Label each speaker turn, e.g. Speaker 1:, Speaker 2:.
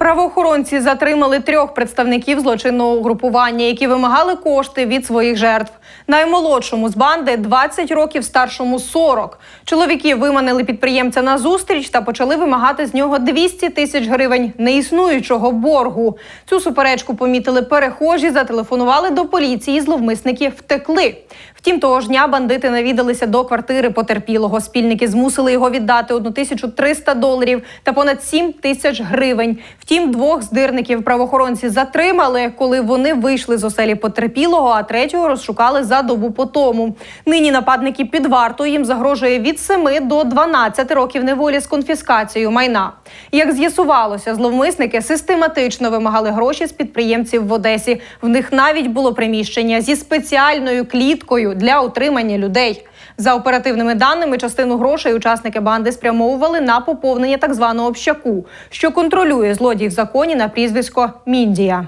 Speaker 1: Правоохоронці затримали трьох представників злочинного угрупування, які вимагали кошти від своїх жертв. Наймолодшому з банди 20 років, старшому 40. Чоловіки виманили підприємця на зустріч та почали вимагати з нього 200 тисяч гривень неіснуючого боргу. Цю суперечку помітили перехожі, зателефонували до поліції. Зловмисники втекли. Втім, того ж дня бандити навідалися до квартири потерпілого. Спільники змусили його віддати 1300 доларів та понад 7 тисяч гривень. Втім, двох здирників правоохоронці затримали, коли вони вийшли з оселі потерпілого, а третього розшукали за добу по тому. Нині нападники під вартою їм загрожує від 7 до 12 років неволі з конфіскацією майна. Як з'ясувалося, зловмисники систематично вимагали гроші з підприємців в Одесі. В них навіть було приміщення зі спеціальною кліткою для утримання людей. За оперативними даними, частину грошей учасники банди спрямовували на поповнення так званого общаку, що контролює злодій в законі на прізвисько Міндія.